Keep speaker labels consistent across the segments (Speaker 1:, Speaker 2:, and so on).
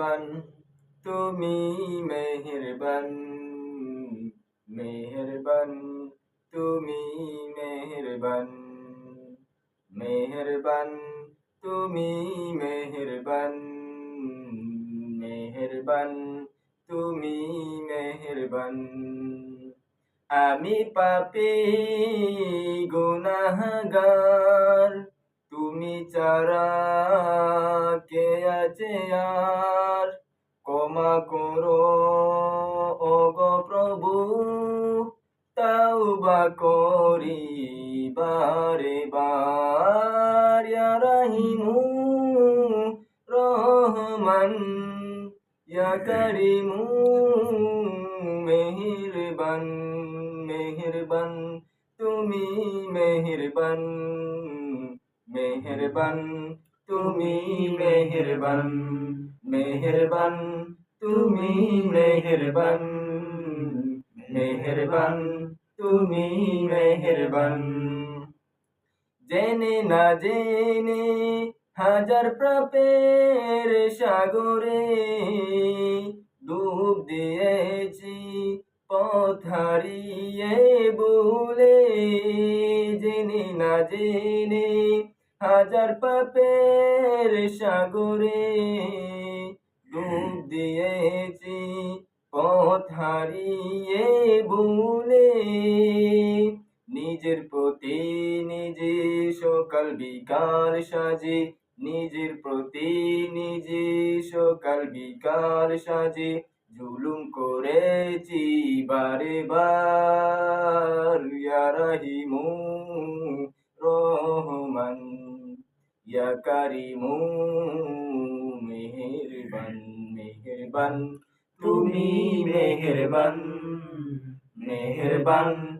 Speaker 1: মেহেরবান, তুমি মেহেরবান মেহেরবান, তুমি মেহেরবান মেহেরবান, তুমি মেহেরবান মেহেরবান, তুমি মেহেরবান। আমি পাপি, গুনাহগার, তুমি চারা কে আছে আর? করো। ও গো প্রভু, তাওবা করি বারে বার ইয়া রাহিমু, রহমান ইয়া করিমু, মেহেরবান মেহেরবান, তুমি মেহেরবান মেহেরবান, তুমি মেহেরবান মেহেরবান তুমি মেহেরবান মেহেরবান, তুমি মেহেরবান। জেনে না জেনে হাজার প্রাপের সাগরে ডুব দিয়েছি, পথ বলে জেনে না জেনে হাজার পাপের সাগরে নিজের প্রতি নিজে সকাল বিকাল সাজে। নিজের প্রতি নিজে সকাল বিকাল সাজে। জুলুম করেছি বারে বার। ইয়া রাহিমু রহমান, ইয়া কারিমু মেহেরবান মেহেরবান। তুমি মেহেরবান মেহেরবান।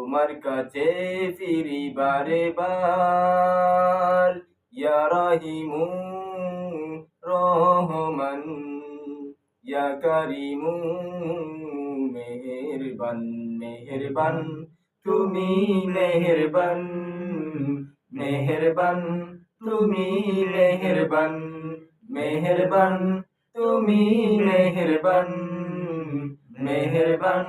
Speaker 1: তোমার কাছে ফিরি বারে বার ইয়া রাহিমু রহমান, ইয়া কারিমু মেহেরবান মেহেরবান, তুমি মেহেরবান মেহেরবান, তুমি মেহেরবান মেহেরবান, তুমি মেহেরবান মেহেরবান